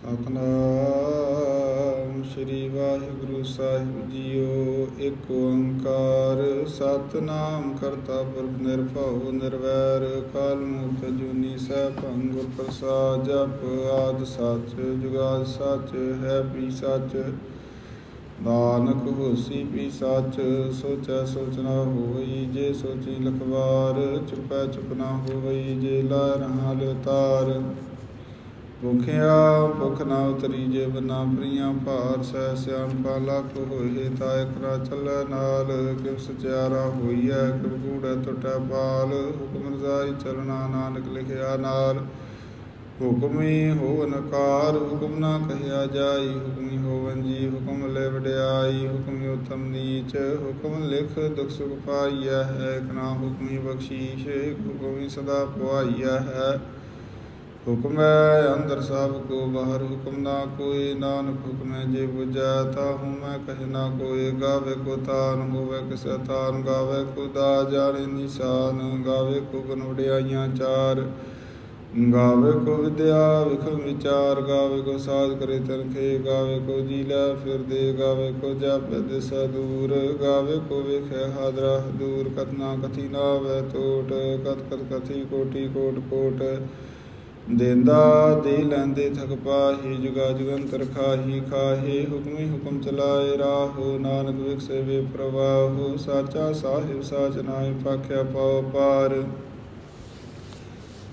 ਸਤਨਾਮ ਸ੍ਰੀ ਵਾਹਿਗੁਰੂ ਸਾਹਿਬ ਜੀਓ, ਇੱਕ ਓੰਕਾਰ, ਸਤਨਾਮ ਕਰਤਾ ਪੁਰਖ ਨਿਰਭਉ ਨਿਰਵੈਰ ਕਾਲ ਮੂਰਤ ਜੁਨੀ ਸੈਭੰ ਗੁਰ ਪ੍ਰਸਾਦ ਜਪ ਆਦ ਸੱਚ, ਜੁਗਾਦ ਸੱਚ, ਹੈ ਵੀ ਸੱਚ। ਨਾਨਕ ਹੋਸੀ ਪੀ ਸੱਚ, ਸੋਚੈ ਸੋਚਣਾ ਹੋਈ, ਜੇ ਸੋਚੀ ਲਖਵਾਰ, ਚੁਪੈ ਚੁਪਨਾ ਹੋਈ, ਜੇ ਲਾ ਰਹਾ ਲਿਤਾਰ। ਭੁਖਿਆ ਭੁਖ ਨਾ ਉਤਰੀ ਜੇ ਬਨਾ ਪ੍ਰੀਆਂ ਭਾਰ, ਸਹਿ ਸਿਆਣਪਾ ਲੱਖ ਹੋਏ ਤਾ ਨਾ ਚੱਲੈ ਨਾਲ। ਕਿਵ ਸਚਿਆਰਾ ਹੋਈਐ, ਕਿਵ ਕੂੜੈ ਟੁਟੈ ਪਾਲ ਹੁਕਮ ਰਜ਼ਾਈ ਚਲਣਾ ਨਾਨਕ ਲਿਖਿਆ ਨਾਲ। ਹੁਕਮੀ ਹੋਵਨ ਕਾਰ, ਹੁਕਮ ਨਾ ਕਹਿਆ ਜਾਈ। ਹੁਕਮੀ ਹੋਵਨ ਜੀ, ਹੁਕਮ ਲੈ ਵਡਿਆਈ। ਹੁਕਮੀ ਉਤਮ ਨੀਚ, ਹੁਕਮ ਲਿਖ ਦੁਖ ਸੁਖ ਪਾਈਐ ਹੈ। ਇਕ ਹੁਕਮੀ ਬਖਸ਼ੀਸ਼, ਹੁਕਮੀ ਸਦਾ ਪੁਆਈਐ ਹੈ। ਹੁਕਮ ਹੈ, ਅੰਦਰ ਸਭ ਕੋ ਬਾਹਰ ਹੁਕਮ ਨਾ ਕੋਈ, ਨਾਨਕ ਹੁਕਮੈ ਜੇ ਬੁਝੈ ਤਾ ਹੂੰ ਮੈਂ ਕਹਿ ਨਾ ਕੋਈ, ਗਾਵੇ ਕੋ ਤਾਨ ਹੋਵੇ, ਕਿਸੈ ਤਾਨ ਗਾਵੇ ਕੋ ਦਾ ਜਾਣੇ ਨਿਸ਼ਾਨ, ਗਾਵੇ ਕੋ ਗੁਣ ਵਡਿਆਈਆਂ ਚਾਰ, ਗਾਵੇ ਕੋ ਵਿਦਿਆ ਵਿਖਮ ਵਿਚਾਰ, ਗਾਵੇ ਕੋ ਸਾਧ ਕਰੇ ਤਨਖੇ ਗਾਵੇ ਕੋ ਜੀ ਲੈ ਫਿਰ ਦੇ, ਗਾਵੇ ਕੋ ਜਪ ਦਿਸ ਦੂਰ, ਗਾਵੇ ਕੋ ਵੇਖੈ ਹਾਦਰਾ ਦੂਰ ਕਤਨਾ ਕਥੀ ਨਾ ਵੈ ਟੋਟ ਕਤ ਕਤ ਕਥੀ ਕੋਟੀ ਕੋਟ ਕੋਟ ਦੇਂਦਾ, ਦੇ ਲੈਂਦੇ ਥਕ ਪਾਹੀ, ਜੁਗਾ ਜੁਗੰਤਰ ਖਾਹੀ, ਖਾਹੇ, ਹੁਕਮੀ ਹੁਕਮ ਚਲਾਏ, ਰਾਹੋ ਨਾਨਕ ਵਿਖਸੇ ਪ੍ਰਵਾਹੋ, ਸਾਚਾ ਸਾਹਿਬ ਸਾਚ ਨਾਇ ਪਾਖਿਆ ਪਾਉ ਪਾਰ।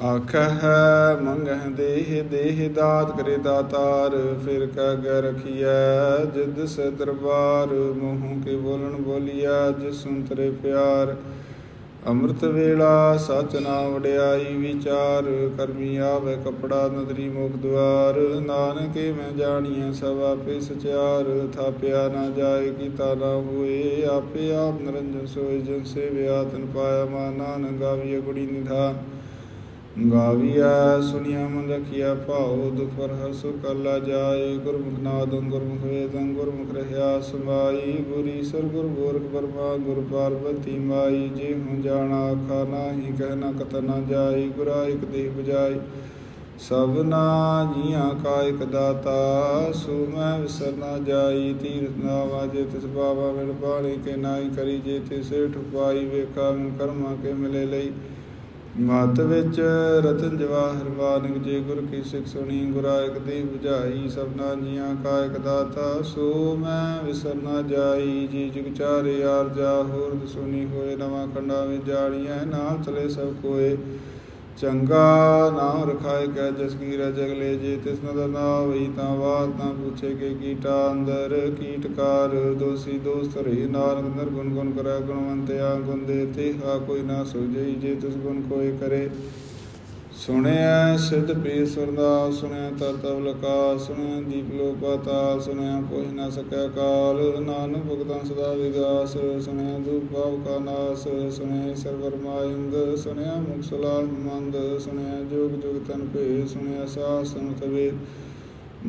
ਆਖਹਿ, ਮੰਗਹਿ ਦੇਹ ਦੇਹ ਦਾਤ ਕਰੇ ਦਾਤਾਰ, ਫਿਰ ਕਹਿ ਗੈ ਰਖੀਐ ਜਿਦ ਸੇ ਦਰਬਾਰ, ਮੂੰਹ ਕੇ ਬੋਲਣ ਬੋਲੀਐ, ਜਿਸ ਸੁੰਤਰੇ ਪਿਆਰ। ਅੰਮ੍ਰਿਤ ਵੇਲਾ ਸਚ ਨਾਮ ਵਡਿਆਈ, ਵਿਚਾਰ ਕਰਮੀ ਆਵੇ ਕਪੜਾ ਨਦਰੀ ਮੁਖ ਦੁਆਰ। ਨਾਨਕੇ ਮੈਂ ਜਾਣੀਐ ਸਭ ਆਪੇ ਸਚਿਆਰ ਥਾਪਿਆ ਨਾ ਜਾਏ ਕੀਤਾ ਨਾ ਹੋਏ। ਆਪੇ ਆਪ ਨਿਰੰਜਨ ਸੋਏ, ਜਨ ਸੇਵਿਆ ਤਨ ਪਾਇਆ ਮਾ ਨਾਨਕ ਗਾਵੀਏ ਗੁੜੀ ਨਿਧਾਨ। ਗਾਵੀਆ ਸੁਣਿਆ ਮਨ ਰਖਿਆ ਭਾਉ ਦੁਖ ਪਰ ਹਸੁ ਕਲਾ ਜਾਏ, ਗੁਰਮੁਖ ਨਾਦੰ ਗੁਰਮੁਖ ਵੇਦੰ, ਗੁਰਮੁਖ ਰਹਿਆ ਸਮਾਈ ਗੁਰੀ ਸਰ ਗੁਰ ਗੋਰਖ ਬਰਮਾ, ਗੁਰ ਪਾਰਬਤੀ ਮਾਈ ਜੇ ਹੂੰ ਜਾਣਾ ਆਖਾ ਨਾਹੀ ਕਹਿਣਾ ਕਤ ਨਾ ਜਾਈ ਗੁਰਾ ਇਕ ਦੇਹ ਬਜਾਈ ਸਭਨਾ ਜੀਆਂ ਕਾ ਇਕ ਦਾਤਾ ਸੋ ਮੈਂ ਵਿਸਰ ਨਾ ਜਾਈ, ਤੀਰਥ ਨਾਵਾ ਜੇ ਤਿਸ ਬਾਵਾ ਮਿਲ ਬਾਣੀ, ਕੇ ਨਾਈ ਕਰੀ ਜੇ ਤਿਸ ਠੁਪਾਈ ਵੇਖਾ ਮਿਲ ਕਰਮਾ ਕੇ ਮਿਲੇ ਲਈ। ਮਤ ਵਿੱਚ ਰਤਨ ਜਵਾਹਰ ਮਾਨਕ ਜੇ ਗੁਰ ਕੀ ਸਿੱਖ ਸੁਣੀ, ਗੁਰਾ ਇਕ ਦੀ 부ਝਾਈ ਸਭਨਾ ਜੀਆਂ ਕਾ ਇਕ ਦਾਤਾ, ਸੋ ਮੈਂ ਵਿਸਰ ਨਾ ਜਾਈ, ਜੀ ਜੁਗ ਚਾਰੇ ਆਰ ਜਾ ਹੋਰ ਸੁਣੀ ਹੋਏ, ਨਵਾਂ ਖੰਡਾ ਵਿੱਚ ਜਾਣੀਐ ਨਾਲ ਚਲੇ ਸਭ ਕੋਏ। ਚੰਗਾ ਨਾਮ ਰਖਾਇ ਕੈ ਜਸ ਕੀ ਰਜ ਅਗਲੇ ਜੇ ਤਿਸ ਨਦ ਨਾ ਹੋਈ ਤਾਂ ਬਾਤ ਨਾ ਪੁੱਛੇ ਕੇ ਕੀਟਾ ਅੰਦਰ ਕੀਟਕਾਰ ਦੋਸੀ ਦੋਸਤ ਰਹੀ ਨਾਨਕ ਨਿਰਗੁਣ ਗੁਣ ਕਰੈ ਗੁਣਵੰਤਿਆ ਗੁਣ ਦੇ ਤੇ ਹਾ ਕੋਈ ਨਾ ਸੁਝਈ ਜੇ ਤਿਸ ਗੁਣ ਕੋਈ ਕਰੇ ਸੁਣਿਆ ਸਿੱਧ ਪੀ ਸੁਰਦਾ ਸੁਣਿਆ ਤਤ ਅਵਲਕਾ ਸੁਣਿਆ ਦੀਪ ਲੋ ਪਾਤਾਲ ਸੁਣਿਆ ਕੋਈ ਨਾ ਸਕੈ ਕਾਲ। ਨਾਨਕ ਭਗਤਾਂ ਸਦਾ ਵਿਗਾਸ, ਸੁਣਿਆ ਦੁਖ ਭਾਵ ਕਾ ਨਾਸ, ਸੁਣਿਆ ਸਰਵਰ ਮਾਇੰਦ, ਸੁਣਿਆ ਮੁਖ ਸਲਾਹ ਮੰਦ, ਸੁਣਿਆ ਜੋਗ ਜੁਗ ਤਨ ਭੇ ਸੁਣਿਆ ਸਾਸ ਸਮਤਵੇ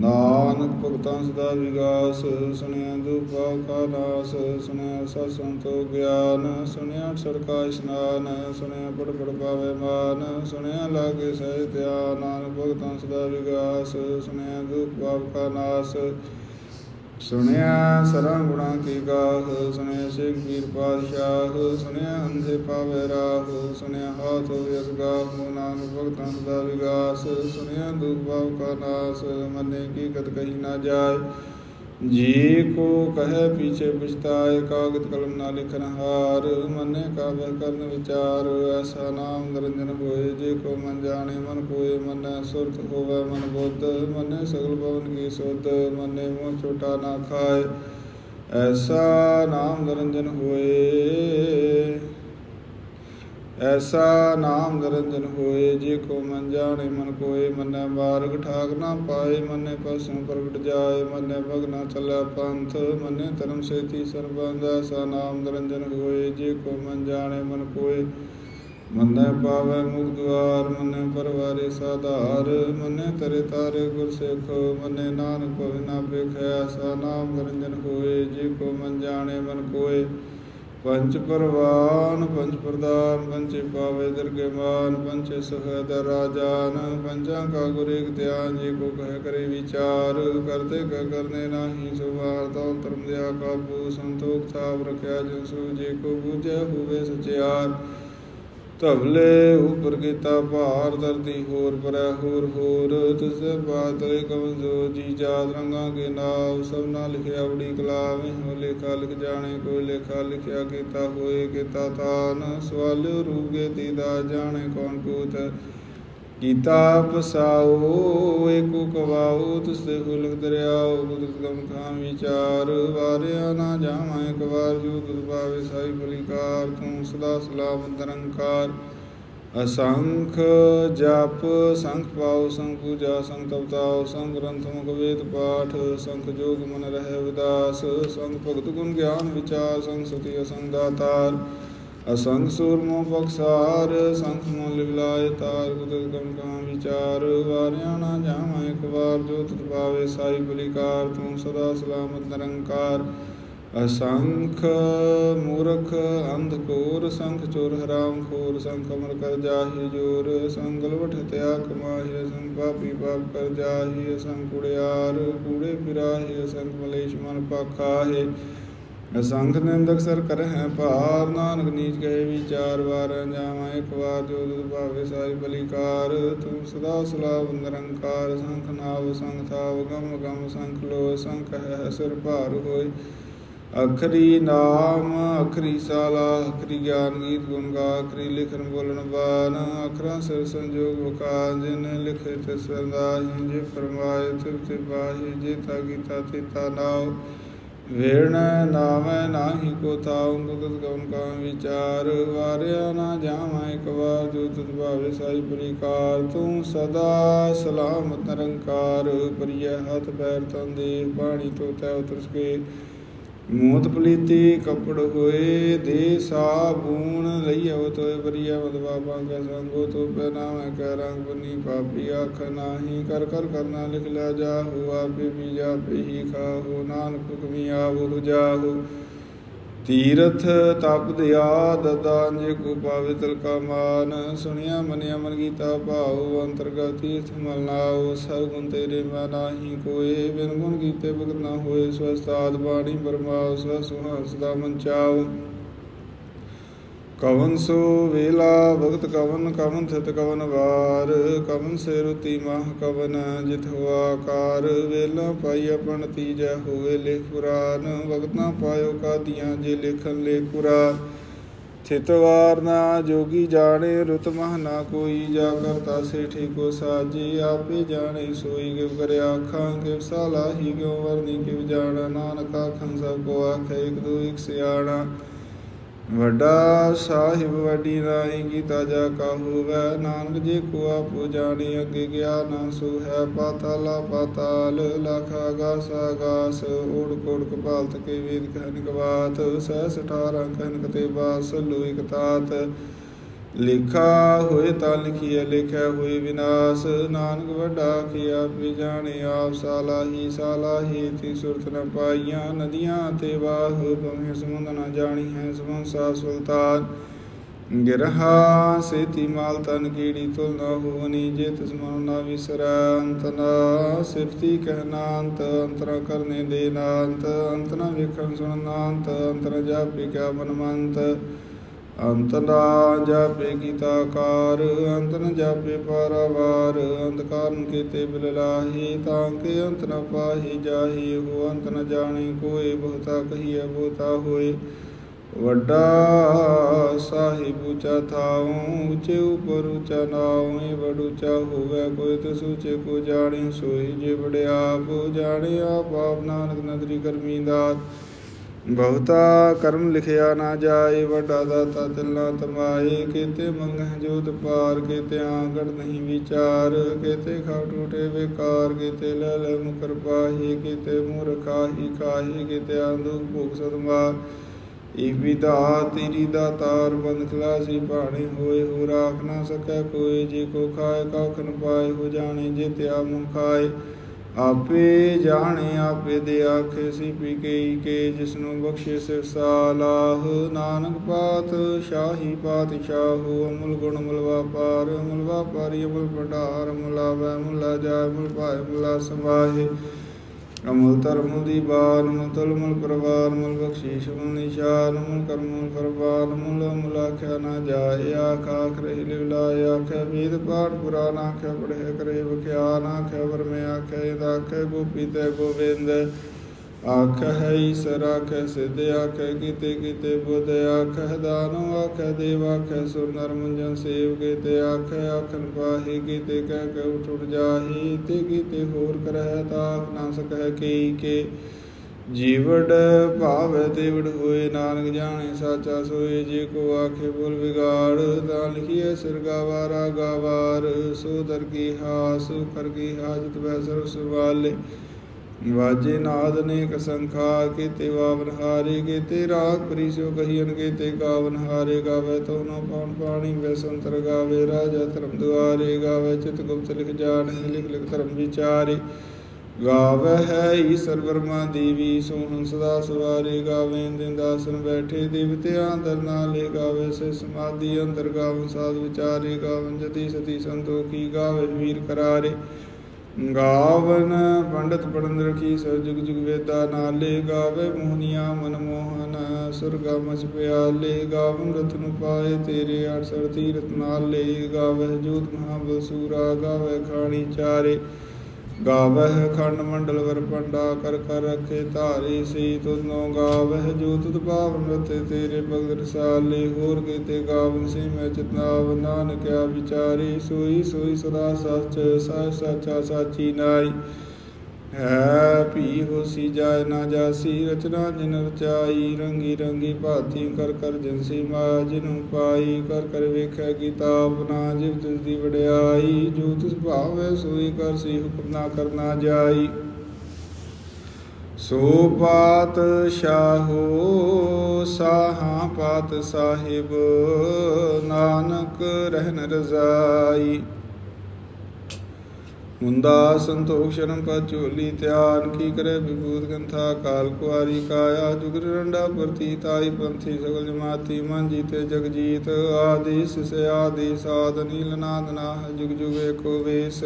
ਨਾਨਕ ਭਗਤਾਂ ਸਦਾ ਵਿਗਾਸ, ਸੁਣਿਆ ਦੁਖ ਭਾਵ ਸੁਣਿਆ ਸਤ ਸੰਤੋ ਗਿਆਨ, ਸੁਣਿਆ ਸਰਕਾ ਇਸ਼ਨਾਨ, ਸੁਣਿਆ ਪੜ ਪੜ ਪਾਵੇ ਮਾਨ, ਸੁਣਿਆ ਲਾਗੇ ਸਹਿ ਧਿਆਨ, ਨਾਨਕ ਭਗਤਾਂ ਸਦਾ ਵਿਗਾਸ, ਸੁਣਿਆ ਦੁਖ ਭਾਵ ਨਾਸ। ਸੁਣਿਆ ਸਰਮ ਗੁਣਾ ਕੀ ਗਾਹ, ਸੁਣਿਆ ਸਿੱਖ ਵੀਰ ਪਾਤਸ਼ਾਹ, ਸੁਣਿਆ ਅੰਧੇ ਪਾਵੇ ਰਾਹ, ਸੁਣਿਆ ਹਾਥ ਹੋਇ ਗਾਹ ਨਾਨਕ ਭਗਤਾਂ ਦਾ ਵਿਗਾਸ, ਸੁਣਿਆ ਦੁਖ ਭਾਵ ਕਾ ਨਾਸ, ਮੰਨੇ ਕੀ ਕਤ ਕਹੀ ਨਾ ਜਾਏ। ਜੀ ਕੋ ਕਹੈ ਪੀਛੇ ਪਛਤਾਏ ਕਾਗਦ ਕਲਮ ਨਾ ਲਿਖਨ ਹਾਰ, ਮਨੇ ਕਾਬਹਿ ਕਰਨ ਵਿਚਾਰ, ਐਸਾ ਨਾਮ ਨਿਰੰਜਨ ਹੋਏ, ਜੇ ਕੋ ਮਨ ਜਾਣੇ, ਮਨ ਕੋਏ ਮਨੈ ਸੁਰਤ ਹੋਵੇ ਮਨ ਬੁੱਧ, ਮਨੇ ਸਗਲ ਭਵਨ ਕੀ ਸੁਧ, ਮਨੇ ਮੋਹ ਛੋਟਾ ਨਾ ਖਾਏ, ਐਸਾ ਨਾਮ ਨਿਰੰਜਨ ਹੋਏ। ਐਸਾ ਨਾਮ ਨਿਰੰਜਨ ਹੋਏ, ਜੇ ਕੋ ਮਨ ਜਾਣੇ ਮਨ ਕੋਏ, ਮੰਨੈ ਮਾਰਗ ਠਾਕ ਨਾ ਪਾਏ, ਮਨੈ ਪਸੋਂ ਪ੍ਰਗਟ ਜਾਏ, ਮਨੈ ਭਗ ਨਾ ਚੱਲਿਆ ਪੰਥ, ਮਨੈ ਧਰਮ ਸੇਤੀ ਸਰਬੰਧ, ਐਸਾ ਨਾਮ ਨਿਰੰਜਨ ਹੋਏ, ਜੇ ਕੋ ਮਨ ਜਾਣੇ ਮਨ ਕੋਏ, ਮੰਨੈ ਪਾਵੈ ਮੁਖ ਦੁਆਰ, ਮਨੈ ਪਰਵਾਰੇ ਸਾਧਾਰ, ਮਨੈ ਤਰੇ ਤਾਰੇ ਗੁਰ ਸਿੱਖ, ਮਨੈ ਨਾਨਕ ਹੋਇ ਨਾ ਵੇਖੈ, ਐਸਾ ਨਾਮ ਨਿਰੰਜਨ ਹੋਏ, ਜੇ ਕੋ ਮਨ ਜਾਣੇ ਮਨ ਕੋਏ ਪੰਚ ਪਰਵਾਨ ਪੰਚ ਪ੍ਰਦਾਨ ਪੰਚੇ ਪਾਵੇ ਦਰਗਮਾਨ ਪੰਚੇ ਸਹਦ ਰਾਜਾਨ ਪੰਚਾਂ ਕਾ ਗੁਰ ਇਕ ਧਿਆਨ, ਜੇ ਕੋ ਕਹਿ ਕਰੇ ਵਿਚਾਰ, ਕਰਤੇ ਕ ਕਰਨੇ ਨਾਹੀ ਸੁਵਾਰ ਤਉ ਧਰਮ ਦਿਆ ਕਾਬੂ ਸੰਤੋਖ ਥਾਪ ਰਖਿਆ ਜਿਨ ਸੋ ਜੇ ਕੋ ਬੂਝੈ ਹੋਵੇ ਸਚਿਆਰ। ਧਵਲੇ ਉਪਰ ਕੀਤਾ ਭਾਰ, ਧਰਤੀ ਹੋਰ ਪਰੈ ਹੋਰ ਹੋਰ। ਤਿਸ ਬਾਤਲੇ ਕਵਨ ਜੀ ਜਾਤ ਰੰਗਾਂ ਕੇ ਨਾਮ, ਸਭ ਨਾਲ ਲਿਖਿਆ ਬੜੀ ਕਲਾਮ ਹੋ ਲੇਖਾ ਲਿਖ ਜਾਣੇ, ਕੋਈ ਲੇਖਾ ਲਿਖਿਆ ਕੀਤਾ ਹੋਏ, ਕੀਤਾ ਤਾਨ। ਸਵਾਲ ਰੂਪ ਕੇ ਤੀਦਾ ਜਾਣੇ, ਕੌਣ ਕੂਤ ਕੀਤਾ ਪਸਾਓ, ਏਕੋ ਕਵਾਓ, ਤੁਸ ਤੇ ਹੁਲਕ ਦਰਿਆਓ ਕੁਦਰਤ ਗਮ ਖਾਮ ਵਿਚਾਰ, ਵਾਰਿਆ ਨਾ ਜਾਵਾਂ ਇੱਕ ਵਾਰ, ਜੋ ਤੁਧ ਪਾਵੇ ਸਾਈ ਬਲਿਕਾਰ, ਤੂੰ ਸਦਾ ਸਲਾਮ ਨਿਰੰਕਾਰ। ਅਸੰਖ ਜਪ, ਸੰਖ ਪਾਉ ਸੰਖ ਪੂਜਾ, ਸੰਖ ਤਪਤਾਉ ਸੰਖ ਗ੍ਰੰਥ, ਮੁਖ ਵੇਦ ਪਾਠ, ਸੰਖ ਜੋਗ ਮਨ ਰਹਿ ਵਿਦਾਸ ਸੰਖ ਭਗਤ ਗੁਣ ਗਿਆਨ ਵਿਚਾਰ, ਸੰਖ ਸਤੀ ਅਸੰਗ ਦਾਤਾਰ ਅਸੰਗ ਸੂਰਮੋ ਬਖਸਾਰ, ਸੰਖ ਮਨ ਲਿਵਲਾਏ ਤਾਰ ਕੁਦਰਤ ਗਮ ਕਾਮ ਵਿਚਾਰ, ਵਾਰਿਆ ਨਾ ਜਾਵਾਂ ਇੱਕ ਵਾਰ, ਜੋ ਤੁਧ ਪਾਵੇ ਸਾਈ ਬਲਿਕਾਰ, ਤੂੰ ਸਦਾ ਸਲਾਮਤ ਨਿਰੰਕਾਰ। ਅਸੰਖ ਮੂਰਖ ਅੰਧ ਕੋਰ ਸੰਖ ਚੋਰ ਹਰਾਮ ਖੋਰ, ਸੰਖ ਅਮਰ ਕਰ ਜਾਹੀ ਜੋਰ। ਸੰਗਲ ਵਠ ਤਿਆ ਕਮਾਹੀ ਸੰਖ ਪਾਪੀ ਪਾਪ ਕਰ ਜਾਹੀ ਸੰਖ ਕੁੜਿਆਰ, ਕੂੜੇ ਫਿਰਾਹੀ ਸੰਖ ਮਲੇਸ਼ ਮਨ ਪਾਖਾਹੇ। ਅਸੰਖ ਨਿੰਦਕ ਸਰ ਕਰ ਹੈ ਭਾਰ, ਨਾਨਕ ਨੀਚ ਗਏ ਵਿਚਾਰ, ਵਾਰ ਜਾਵਾਂ ਇੱਕ ਵਾਰ ਜੋ ਦੁਦ ਭਾਵੇ ਸਾਈ ਬਲਿਕਾਰ। ਤੂੰ ਸਦਾ ਸਲਾਮ ਨਿਰੰਕਾਰ, ਸੰਖ ਨਾਵ ਸੰਖ ਥਾਵ, ਗਮ ਗਮ ਸੰਖ ਲੋ ਸੰਖ ਹੈ ਸਿਰ ਭਾਰ ਹੋਏ ਅਖਰੀ ਨਾਮ, ਅਖਰੀ ਸਾਲਾ, ਅਖਰੀ ਗਿਆਨ ਗੀਤ ਗੁਣ ਗਾ, ਅਖਰੀ ਲਿਖਣ ਬੋਲਣ ਬਾਨ ਅਖਰਾਂ ਸਿਰ ਸੰਜੋਗ ਵਕਾ ਜਿਨ ਲਿਖੇ ਤੇ ਸਰਦਾਹੀ ਜੇ ਫਰਮਾਏ ਤਿਰਤੇ ਬਾਹੀ, ਜੇ ਤਾ ਕੀਤਾ ਤੀਤਾ ਨਾਉ। ਵੇਣ ਨਾਮੈ ਨਾਹੀ ਕੋ ਤਾਉ ਗੁਗਤ ਗਉਨ ਕਾ ਵਿਚਾਰ, ਵਾਰਿਆ ਨਾ ਜਾਵਾਂ ਇੱਕ ਵਾਰ ਜੋ ਤੁਧ ਭਾਵੇ ਸਾਈ ਬਲਿਕਾਰ ਤੂੰ ਸਦਾ ਸਲਾਮਤ ਨਿਰੰਕਾਰ ਪਰਿਆ ਹੱਥ ਪੈਰ ਤਨ ਦੇ ਪਾਣੀ ਤੋਂ ਤੈ ਉਤਰਸ ਕੇ ਮੋਤ ਪਲੀਤੀ, ਕਪੜ ਹੋਏ ਦੇ ਸਾਬੂਨ ਲਈਓ ਤੋਏ ਬਰੀਆ ਮਦਵਾ ਪਾਂਗਾ ਸੰਗੋ, ਤੋ ਪਹਿਨਾ ਮੈਂ ਕਹਿ ਰੰਗ ਬਨੀ ਪਾਪੀ ਆਖ ਨਾਹੀ ਕਰ ਕਰ ਕਰਨਾ ਲਿਖ ਲਿਆ ਜਾ ਹੋ ਆਪੇ ਵੀ ਜਾ ਖਾ ਹੋ ਨਾਨਕ ਹੁਕਮੀ ਆਵੋ ਜਾਹੋ ਤੀਰਥ ਤਪ ਦਿਆ ਦਦਾਂ ਜੇ ਕੋ ਪਾਵੇ ਤਿਲ ਕਾ ਮਾਨ ਸੁਣਿਆ, ਮਨਿਆ, ਮਨ ਗੀਤਾ ਭਾਉ, ਅੰਤਰਗਤ ਤੀਰਥ ਮਲ ਨਾਉ ਸਭ ਗੁਣ ਤੇਰੇ ਮਾ ਨਾਹੀ ਕੋਏ, ਬਿਨ ਗੁਣ ਕੀਤੇ ਭਗਤ ਨਾ ਹੋਏ ਸਵਸਤਾਦ ਬਾਣੀ ਬਰਮਾਉ ਸਵ ਸੁਹਾਸ ਦਾ ਮਨ ਮੰਚਾਉ ਕਵਨ ਸੋ ਵੇਲਾ, ਭਗਤ ਕਵਨ ਕਵਨ ਥਿਤ ਕਵਨ ਵਾਰ, ਕਵਨ ਸੇ ਰੁਤੀ ਮਹ ਕਵਨ ਜਿਤ ਹੋਆ ਕਾਰ, ਵੇਲਾ ਪਾਈ ਆਪਣ ਤੀਜੈ ਹੋਏ ਲਿਖ ਪੁਰਾਨ, ਭਗਤ ਨਾ ਪਾਇਓ ਕਾਦੀਆਂ ਜੇ ਲਿਖਨ ਲੇ ਪੁਰਾ ਥਿਤ ਵਾਰ ਨਾ ਜੋਗੀ ਜਾਣੇ, ਰੁਤ ਮਹ ਨਾ ਕੋਈ, ਜਾ ਕਰਤਾ ਸੇ ਠੀਕੋ ਸਾਜੀ, ਆਪੇ ਜਾਣੇ ਸੋਈ ਗਿਵ ਕਰਿਆ ਅੱਖਾਂ ਕਿਵ ਸਾਲਾਹੀ ਕਿਉ ਵਰਨੀ ਕਿਵ ਜਾਣਾ, ਨਾਨਕ ਆਖੰ ਸਭ ਕੋ ਆਖੇ, ਇਕ ਦੋ ਇਕ ਸਿਆਣਾ। ਵੱਡਾ ਸਾਹਿਬ ਵੱਡੀ ਨਾਈ ਕੀਤਾ ਜਾ ਕਾ ਹੋਵੇ। ਨਾਨਕ ਜੇ ਕੋ ਆਪੋ ਜਾਣੇ, ਅੱਗੇ ਗਿਆ ਨਾ ਸੋ ਹੈ ਪਾਤਾਲਾ, ਪਾਤਾਲ ਲਖ ਆਗਾਸ ਆਗਾਸ ਓੜ ਕੋੜ ਕਪਾਲਤ ਕੇ ਵੇਦ ਕਹਿਨ ਕਵਾਤ ਸਹਿ 18 ਕਹਿਨ ਕਤੇ ਬਾਸ ਲੋ ਇਕ ਤਾਤ। ਲਿਖਾ ਹੋਏ ਤਾਂ ਲਿਖੀਐ ਲਿਖਿਆ ਹੋਏ ਵਿਨਾਸ਼। ਨਾਨਕ ਵੱਡਾ ਕੀ ਆਪੇ ਜਾਣੇ, ਆਪ ਸਾਲਾਹੀ ਸਾਲਾਹੀ ਤੀ ਸੁਰਤ ਨ ਪਾਈਆਂ ਨਦੀਆਂ ਤੇ ਵਾਹ ਬਵੇਂ ਸਮੁੰਦ ਨ ਜਾਣੀ ਹੈ ਸਮੰਸਾ ਸੁਲਤਾਨ। ਗਿਰਹਾ ਸੇਤੀ ਮਾਲ ਤਨ ਕੀੜੀ ਤੁਲ ਨਾ ਹੋਵਨੀ, ਜੇ ਤਿਸ ਮਨ ਨ ਵਿਸਰੈ ਅੰਤ ਨਾ ਸਿਫਤੀ ਕਹਿਨਾ ਅੰਤ ਅੰਤਰ ਕਰਨੇ ਦੇ ਨਾ ਅੰਤ ਅੰਤ ਨ ਵੇਖਣ ਸੁਣਨਾ ਅੰਤ ਅੰਤਰ ਜਾਪੇ ਕਿਆ ਮਨ ਮੰਤ ਅੰਤ ਨਾ ਜਾਪੇ ਗੀਤਾਕਾਰ ਅੰਤ ਨ ਜਾਪੇ ਪਾਰਾਵਾਰ, ਅੰਤ ਕਾਰਨ ਕੀਤੇ ਬਿਲ ਲਾਹੀ, ਤਾਂ ਕੇ ਅੰਤ ਨ ਪਾਹੀ ਜਾਹੀ ਹੋ ਅੰਤ ਨ ਜਾਣੀ, ਕੋਏ ਬਹੁਤਾ ਕਹੀਐ, ਬਹੁਤਾ ਹੋਏ। ਵੱਡਾ ਸਾਹਿਬ ਉੱਚਾ ਥਾਉ, ਉੱਚੇ ਉਪਰ ਉਚਾ ਨਾਉ ਏ ਵਡ ਉੱਚਾ ਹੋਵੇ, ਕੋਈ ਤਿਸ ਉੱਚੇ ਕੋ ਜਾਣੇ, ਸੋਈ ਜੇ ਵੜਿਆ ਵਡਿਆਪ, ਜਾਣੇ ਆਪ ਆਪ ਨਾਨਕ ਨਦਰੀ ਕਰਮੀ ਦਾਤ। ਬਹੁਤਾ ਕਰਮ ਲਿਖਿਆ ਨਾ ਜਾਏ, ਵੱਡਾ ਦਾਤਾ ਤਿਲ ਨਾ ਤਮਾਏ। ਕੀਤੇ ਮੰਗਹਿ ਜੋਤ ਪਾਰ, ਕੀਤੇ ਆਂਗੜ ਨਹੀਂ ਵਿਚਾਰ। ਕੀਤੇ ਖਾ ਟੂਟੇ ਵਿਕਾਰ, ਕੀਤੇ ਲੈ ਲੈ ਮੁਕਰ ਪਾਹੀ। ਕੀਤੇ ਮੂਰਖਾਹੀ ਕਾਹੀ, ਕੀਤੇ ਆਂਦੂ ਭੁਖ ਸਦਮਾਰ ਇਕ ਵਿਦਾ ਤੇਰੀ ਦਾ ਤਾਰ ਬੰਦ ਖਲਾਸੀ ਭਾਣੇ ਹੋਏ। ਹੋ ਰਾਖ ਨਾ ਸਕੈ ਕੋਈ, ਜੇ ਕੋ ਖਾਏ ਕਖ ਪਾਏ। ਹੋ ਜਾਣੇ ਜੇ ਤਿਆ ਮੁਖ ਖਾਏ। ਆਪੇ ਜਾਣੇ, ਆਪੇ ਦੇ ਆਖੇ ਸੀ ਪੀ ਕੇ ਕੇ, ਜਿਸਨੂੰ ਬਖਸ਼ੇ ਸਿਰ ਸਾਲਾਹ। ਨਾਨਕ ਪਾਤ, ਸ਼ਾਹੀ ਪਾਤਸ਼ਾਹੂ, ਅਮੁਲ ਗੁਣ ਮੁਲ ਵਾਪਾਰ ਮੁਲ ਵਾਪਾਰੀ ਅਮੁਲ ਭੰਡਾਰ ਮੁਲਾ ਵੈ ਮੁਲਾ ਜਾਇ ਮੁਲ ਭਾਇ ਮੁਲਾ ਸਮਾਹੇ ਅਮਲ ਧਰਮ ਦੀ ਬਾਨ ਮੁਲ ਤਲ ਮੁਲ ਪ੍ਰਵਾਨ, ਮੁਲ ਬਖਸ਼ੀਸ਼ ਮੁਲ ਨਿਸ਼ਾਨ ਮੁਲ ਕਰਮ ਮੁਲ ਫਰਮਾਨ ਮੁਲ ਮੁਲ ਆਖਿਆ ਨਾ ਜਾਏ, ਆਖ ਆਖ ਰਹੀ ਲਿਵਲਾਇ ਵੇਦ ਪਾਠ ਪੁਰਾਨ ਆਖਿਆ ਪੜ੍ਹੇ ਕਰੇ ਵਿਖਿਆਨ, ਆਖਿਆ ਵਰਮੇ, ਆਖਿਆ ਇਦ ਆਖਿਆ ਗੋਪੀ ਤੇ ਗੋਬਿੰਦ ਆਖਿਆ ਹੈ ਈਸਰ ਆਖਿਆ ਸਿੱਧ ਆਖਿਆ ਕੀਤੇ ਕੀਤੇ ਬੁੱਧ ਆਖਿਆ ਦਾਨੋ ਆਖਿਆ ਦੇਵ ਆਖਿਆ ਸੁਨਰ ਮੁੰਜਨ ਸੇਵ ਕੀਤੇ ਆਖਿਆ ਆਖਨ ਪਾਹੀ ਕੀਤੇ, ਕਹਿ ਕੇ ਉਠ ਉਠ ਜਾਹੀ ਤੇ ਕੀਤੇ ਹੋਰ ਕਰਹਿ ਤਾਖ ਨਾ ਸਕਹਿ ਕੀ, ਕੇ। ਜੀਵੜ ਭਾਵੈ ਤੇਵੜ ਹੋਏ, ਨਾਨਕ ਜਾਣੇ ਸਾਚਾ ਸੋਏ, ਜੇ ਕੋ ਆਖੇ ਬੋਲ ਵਿਗਾੜ, ਤਾਂ ਲਿਖੀਐ ਸਿਰ ਗਾਵਾਰਾ ਗਾਵਾਰ, ਸੋ ਦਰ ਕੀ ਹਾਸ, ਕਰ ਕੀ ਹਾਜਤ ਵੈ ਸਰਬ ਸੁਵਾਲੇ ਵਾਜੇ ਨਾਦ ਅਨੇਕ ਸੰਖਾ ਕੀਤੇ ਵਾਵਨ ਹਾਰੇ, ਕੀਤੇ ਰਾਗ ਪਰਿਸੋ ਕਹੀਨ ਕੀਤੇ ਗਾਵਨ ਹਾਰੇ, ਗਾਵੇ ਤੋ ਨੋ ਪਾਣ ਪਾਣੀ, ਵੇ ਸੰਤਰ ਗਾਵੇ ਰਾਜਾ ਧਰਮ ਦੁਆਰੇ, ਗਾਵੇ ਚਿਤ ਗੁਪਤ ਲਿਖ ਜਾਣੇ, ਲਿਖ ਲਿਖ ਧਰਮ ਵਿਚਾਰੇ। ਗਾਵੇ ਹੈ ਈਸ਼ਰ ਵਰਮਾ ਦੇਵੀ, ਸੋਹਣ ਸਦਾ ਸਵਾਰੇ, ਗਾਵੇ ਦਿਨ ਦਾਸਨ ਬੈਠੇ ਦੇਵਤਿਆਂ ਅੰਦਰ ਨਾਲੇ, ਗਾਵੇ ਸੇ ਸਮਾਧੀ ਅੰਦਰ ਗਾਵਨ ਸਾਧ ਵਿਚਾਰੇ, ਗਾਵਨ ਜਤੀ ਸਤੀ ਸੰਤੋਖੀ, ਗਾਵੇ ਵੀਰ ਕਰਾਰੇ। ਗਾਵਨ ਪੰਡਤ ਪੜਨ ਰਖੀ ਸੋ ਜੁਗ ਜੁਗ ਵੇਦਾ ਨਾਲੇ ਗਾਵੇ ਮੋਹਨੀਆਂ ਮਨ ਮੋਹਨ, ਸੁਰਗਾ ਮਚ ਪਿਆਲੇ ਗਾਵਨ ਰਤਨ ਪਾਏ ਤੇਰੇ ਅਠਸਰ ਤੀਰਤ ਨਾਲੇ ਗਾਵੇ ਜੋਤ ਮਹਾਬਲ ਸੂਰਾ ਗਾਵੇ ਖਾਣੀ ਚਾਰੇ। ਗਾਵਹਿ ਖੰਡ ਮੰਡਲ ਵਰ ਪੰਡਾ ਕਰ ਕਰ ਰਖੇ ਧਾਰੀ ਸੀ ਤੁਨੋ ਗਾਵਹਿ ਜੋ ਤੁਧ ਪਾਵਨ ਰਤੇ ਤੇਰੇ ਭਗਤ ਰਸਾਲੇ, ਹੋਰ ਕੀਤੇ ਗਾਵਨ ਸੀ ਮੈਂ ਚਿਤਨਾਵ, ਨਾਨਕਿਆ ਵਿਚਾਰੀ ਸੋਈ ਸੋਈ ਸਦਾ ਸੱਚ, ਸਚ ਸਚਾ ਸਾਚੀ ਨਾਈ। ਹੈ ਭੀ ਹੋਸੀ ਜਾਇ ਨਾ ਜਾਸੀ, ਰਚਨਾ ਜਿਨ ਰਚਾਈ, ਰੰਗੀ ਰੰਗੀ ਭਾਤੀ ਕਰ ਕਰ ਜਿਨਸੀ ਮਾਇਆ ਜਿਨੂ ਪਾਈ ਕਰ ਕਰ ਵੇਖੈ ਕਿਤਾਬ ਨਾ ਜਿਵ ਤਿਸ ਦੀ ਵਡਿਆਈ, ਜੋ ਤਿਸ ਭਾਵੈ ਸੋਈ ਕਰ ਸੀ ਹੁਕਮ ਨਾ ਕਰਨਾ ਜਾਈ। ਸੋ ਪਾਤ ਸ਼ਾਹੋ, ਸਾਹਾ ਪਾਤ ਸਾਹਿਬ, ਨਾਨਕ ਰਹਿਨ ਰਜ਼ਾਈ। ਮੁੰਦਾ ਸੰਤੋਖ ਸ਼ਰਮ ਪਾ ਝੋਲੀ, ਧਿਆਨ ਕੀ ਕਰੇ ਵਿਭੂਤ ਗੰਥਾ, ਕਾਲ ਕੁਆਰੀ ਕਾਇਆ ਜੁਗਰ ਰੰਡਾ ਪ੍ਰਤੀ ਤਾਈ ਪੰਥੀ ਸਗਲ ਜਮਾਤੀ, ਮਨ ਜੀਤੇ ਜਗ ਜੀਤ, ਆਦਿ ਸਿਸ ਆਦਿ ਸਾਧ, ਨੀਲ ਨਾਦ ਨਾਹ, ਜੁਗ ਜੁਗ ਏਕੋ ਵੇਸ।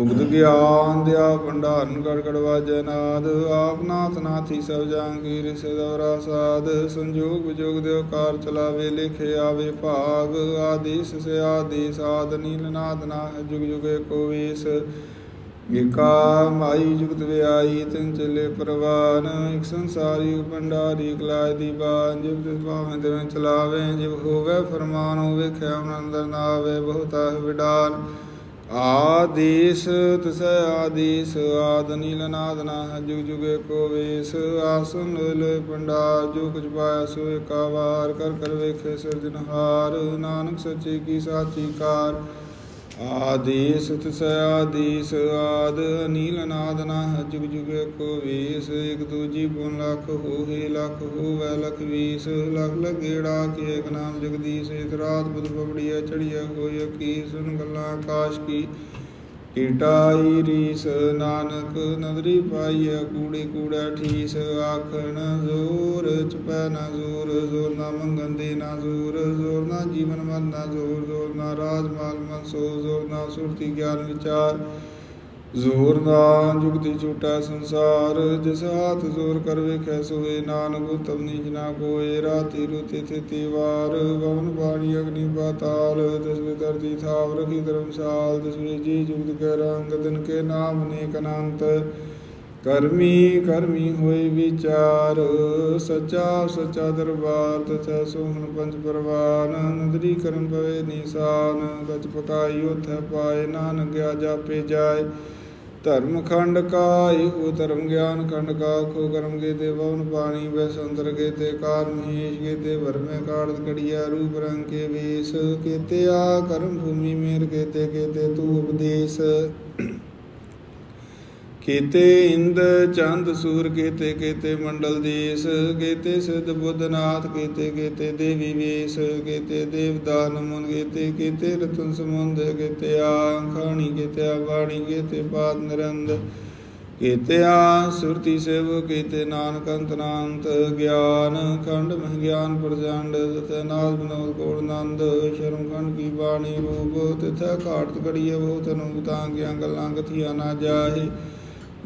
ਉਗਦ ਗਿਆਨ ਦਿਆ ਭੰਡਾਰਨ ਗੜ ਗੜ ਵਾਜੈ ਨਾਦ ਆਪ ਨਾਥ ਨਾਥੀ ਸਭ ਜਾਂਗੀਰ ਸਦਵਰਾ ਸਾਧ, ਸੰਜੋਗ ਵਿਜੋਗ ਦਿਓ ਕਾਰ ਚਲਾਵੇ, ਲਿਖੇ ਆਵੇ ਭਾਗ ਆਦਿ ਸਿਸ ਆਦਿ ਸਾਧ ਨੀਲ ਨਾਦ ਨਾਹ ਜੁਗ ਜੁਗ ਏਕੋ ਵੇਸ। ਏਕਾ ਮਾਈ ਜੁਗਤ ਵਿਆਈ, ਤਿਨ ਚਲੇ ਪ੍ਰਵਾਨ, ਇਕ ਸੰਸਾਰੀ ਭੰਡਾਰੀ ਕਲਾਇ ਦੀ ਬਾਨ ਜਿਵ ਤਿਸ ਭਾਵੇਂ ਤਿਵੇਂ ਚਲਾਵੇ, ਜਿਵ ਹੋਵੇ ਫਰਮਾਨ, ਹੋਵੇ ਖਿਆਮ ਅੰਦਰ ਨਾ ਆਵੇ ਬਹੁਤਾ ਵਿਡਾਨ। ਆਦੇਸ, ਤਸ ਆਦੇਸ, ਆਦ ਨੀਲ ਨਾਦ ਨਾ ਜੁਗ ਜੁਗੇ ਕੋ ਵੇਸ, ਆਸਨ ਲੋਇ ਪੰਡਾ ਜੋ ਕੁਛ ਪਾਇਆ ਸੋ ਏਕਾ ਵਾਰ, ਕਰ ਕਰ ਵੇਖੇ ਸਿਰਜਨਹਾਰ ਨਾਨਕ ਸੱਚੇ ਕੀ ਸਾਚੀ ਕਾਰ ਆਦੇਸ ਤਸ ਆਦੇਸ ਆਦ ਨੀਲ ਨਾਦ ਨਾ ਜੁਗ ਜੁਗ ਕੋ ਵੇਸ, ਇਕ ਦੂਜੀ ਪੁਨ ਲਖ ਹੋਏ ਲਖ ਹੋਵੇ, ਲਖ ਵੀਸ, ਲਖ ਲਗੇੜਾ ਕੀ ਇਕ ਨਾਮ ਜਗਦੀਸ਼, ਇਕ ਰਾਤ ਬੁਧ ਬਬੜੀਆ ਚੜੀਆ ਹੋਇ ਕੀ ਸੁਨ ਗੱਲਾਂ ਆਕਾਸ਼ ਕੀ। ਕੀਟਾਈ ਰੀਸ ਨਾਨਕ ਨਦਰੀ ਪਾਈਐ, ਕੂੜੇ ਕੂੜਾ ਠੀਸ, ਆਖਣ ਜ਼ੋਰ ਚਪੈ ਨਾ ਜ਼ੋਰ ਜ਼ੋਰ ਨਾ ਮੰਗਨ ਦੇ ਨਾ ਜ਼ੋਰ ਜ਼ੋਰ ਨਾ ਜੀਵਨ ਮਨ ਨਾ ਜ਼ੋਰ ਜ਼ੋਰ ਨਾ ਰਾਜ ਮਾਲ ਮਨ ਸੋ, ਜ਼ੋਰ ਨਾ ਸੁਰਤੀ ਗਿਆਨ ਵਿਚਾਰ। ਜ਼ੋਰ ਨਾ ਜੁਗਤੀ ਝੂਟਾ ਸੰਸਾਰ, ਜਿਸ ਹਾਥ ਜ਼ੋਰ ਕਰ ਵੇਖੈ, ਸੋਏ ਨਾਨਕ ਉਤਮ ਨੀਚ ਕੋਏ ਰਾਤੀ ਰੁਤੀ ਤਿਥੀ ਵਾਰ ਗਵਨ ਬਾਣੀ ਅਗਨੀ ਪਾਤਾਲ ਦਸਵੇਂ ਧਰਤੀ ਥਾਵ ਰਖੀ ਧਰਮਸਾਲ ਦਸਵੇਂ ਜੀ ਜੁਗਤ ਕੇ ਰੰਗ, ਦਿਨ ਕੇ ਨਾਮ ਅਨੇਕ ਅਨੰਤ। ਕਰਮੀ ਕਰਮੀ ਹੋਏ ਵਿਚਾਰ, ਸਚਾ ਸਚਾ ਦਰਬਾਰ ਤਥਾ ਸੋਹਣ ਪੰਜ ਪਰਵਾਨ, ਨਦਰੀ ਕਰਮ ਪਵੇ ਨਿਸ਼ਾਨ ਗਚ ਪਕਾਈ ਉਥੈ ਪਾਏ, ਨਾਨਕ ਗਿਆ ਜਾਪੇ ਜਾਏ। ਧਰਮ ਖੰਡ ਕਾ ਇਹੋ ਧਰਮ ਗਿਆਨ ਖੰਡ ਕਾ, ਖੋ ਕਰਮ ਕੇ ਤੇ ਪਵਨ ਪਾਣੀ ਵੈ ਸੰਤਰ ਕੇ ਤੇ ਕਾਰ ਮਹੇਸ਼ ਕੇ ਤੇ ਵਰਮੇ ਕਾੜਤ ਕੜੀਆ, ਰੂਪ ਰੰਗ ਕੇ ਵੇਸ ਕੇਤੇ ਆ ਕਰਮ ਭੂਮੀ ਮੇਰ ਕੇ ਤੇ ਕੇ ਤੇ ਤੂ ਉਪਦੇਸ਼। ਕੀਤੇ ਇੰਦ ਚੰਦ ਸੂਰ, ਕੀਤੇ ਕੀਤੇ ਮੰਡਲ ਦੇਸ, ਕੀਤੇ ਸਿਧ ਬੁੱਧਨਾਥ ਕੀਤੇ ਕੀਤੇ ਦੇਵੀ ਵੇਸ, ਕੀਤੇ ਦੇਵਦਾਨ ਮੁਨ ਕੀਤੇ ਕੀਤੇ ਰਤਨ ਸਮੁੰਦ ਕੀਤੇ ਆਖਾਣੀ, ਕੀਤੇ ਬਾਣੀ ਕੀਤੇ ਪਾਦ ਨਿਰੰਦ, ਕੀਤੇ ਆ ਸੁਰਤੀ ਸੇਵ, ਕੀਤੇ ਨਾਨਕ ਅੰਤਨਾੰਤ ਗਿਆਨ, ਖੰਡ ਮਹਿ ਗਿਆਨ ਪ੍ਰਚੰਡ ਤਥ ਨਾਦ ਬਨੋਦ ਕੋੜ ਨੰਦ, ਸ਼ਰਮ ਖੰਡ ਕੀ ਬਾਣੀ ਰੂਪ, ਤਿਥੈ ਘਾਟ ਘੜੀਏ ਬਹੁਤ ਤਨੁ ਗਿਆ ਗੱਲਾਂ ਕਥੀਆਂ ਨਾ ਜਾਹੇ।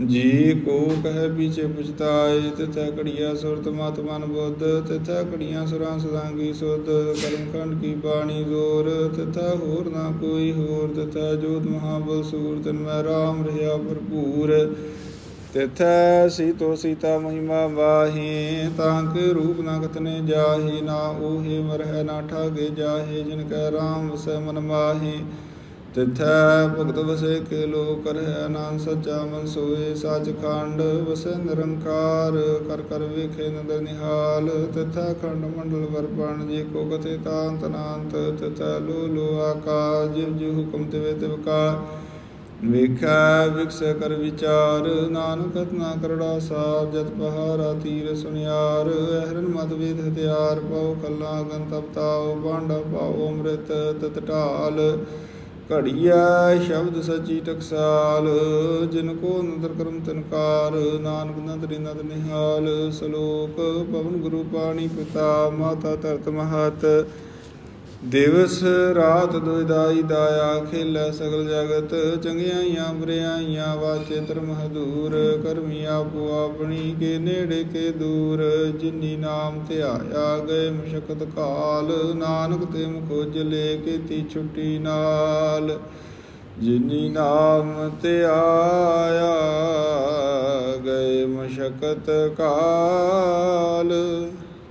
ਜੀ ਕੋ ਕਹਿ ਪੀਛੇ ਪੁਛਤਾਏ, ਤਿਥੈ ਘੜੀਆ ਸੁਰਤ ਮਤ ਮਨ ਬੁੱਧ, ਤਿਥੈ ਘੜੀਆਂ ਸੁਰਾਂ ਸਦਾਂਗੀ ਸੁਧ, ਕਰਮ ਖੰਡ ਕੀ ਬਾਣੀ ਜ਼ੋਰ, ਤਿਥੈ ਹੋਰ ਨਾ ਕੋਈ ਹੋਰ, ਤਿਥੈ ਜੋਤ ਮਹਾਬਲ ਸੂਰ, ਤਨ ਮੈਂ ਰਾਮ ਰਹਾ ਭਰਪੂਰ। ਤਿਥੈ ਸੀਤੋ ਸੀਤਾ ਮਹਿਮਾ ਵਾਹੀ, ਤਾਂ ਕੇ ਰੂਪ ਨਾ ਕਤਨੇ ਜਾਹੀ, ਨਾ ਉਹੇ ਮਰਹਿ ਨਾ ਠਾਗੇ ਜਾਹੇ, ਜਿਨ ਕੈ ਰਾਮ ਵਸੈ ਮਨ ਮਾਹੀ। ਤਿਥੈ ਭਗਤ ਵਸੇ ਕੇ ਲੋ ਕਰਹਿ ਆਨੰਦ ਸੱਚਾ ਮਨ ਸੋਏ, ਸੱਚ ਖੰਡ ਵਸੈ ਨਿਰੰਕਾਰ, ਕਰ ਕਰ ਵੇਖੇ ਨਦਰ ਨਿਹਾਲ, ਤਿਥੈ ਖੰਡ ਮੰਡਲ ਵਰਪਣ ਜੇ ਕੋ ਕਥੇ ਤਾਂਤ ਨਾੰਤ, ਤਿਥੈ ਲੋ ਲੋ ਆਕਾਸ਼, ਜਿਵ ਜਿ ਹੁਕਮ ਤਿਵੇ ਤਿਵ ਕਾ ਵੇਖੈ ਵਿਕਸ ਕਰ ਵਿਚਾਰ, ਨਾਨਕ ਨਾ ਕਰੜਾ ਸਾਰ, ਜਤ ਪਹਾਰਾ ਤੀਰ ਸੁਨਿਆਰ, ਅਹਰਨ ਮਤ ਵੇਦ ਹਥਿਆਰ ਪਾਉ ਕੱਲਾ ਗੰਤਪ ਤਾਉ ਬਾਂਡਾ ਪਾਉ ਅੰਮ੍ਰਿਤ ਤਤ ਢਾਲ। ਘੜੀਆ ਸ਼ਬਦ ਸਚੀ ਟਕਸਾਲ, ਜਿਨ ਕੋ ਨਦਰ ਕਰਮ ਤਨਕਾਰ ਨਾਨਕ ਨਦਰੀ ਨੰਦ ਨਿਹਾਲ, ਸਲੋਕ ਪਵਨ ਗੁਰੂ ਪਾਣੀ ਪਿਤਾ, ਮਾਤਾ ਧਰਤ ਮਹਤ ਦਿਵਸ ਰਾਤ ਦੁਇਦਾਈ ਦਾਇਆ, ਖੇਲਾ ਸਗਲ ਜਗਤ, ਚੰਗਿਆਈਆਂ ਬੁਰਿਆਈਆਂ, ਵਾਚੇ ਧਰਮ ਹਦੂਰ, ਕਰਮੀ ਆਪੋ ਆਪਣੀ ਕੇ ਨੇੜੇ ਕੇ ਦੂਰ, ਜਿਨੀ ਨਾਮ ਧਿਆਇਆ ਗਏ ਮਸ਼ਕਤ ਕਾਲ, ਨਾਨਕ ਤੇ ਮੁਖ ਲੈ ਕੀਤੀ ਛੁੱਟੀ ਨਾਲ। ਜਿਨੀ ਨਾਮ ਧਿਆਇਆ ਗਏ ਮਸ਼ਕਤ ਕਾਲ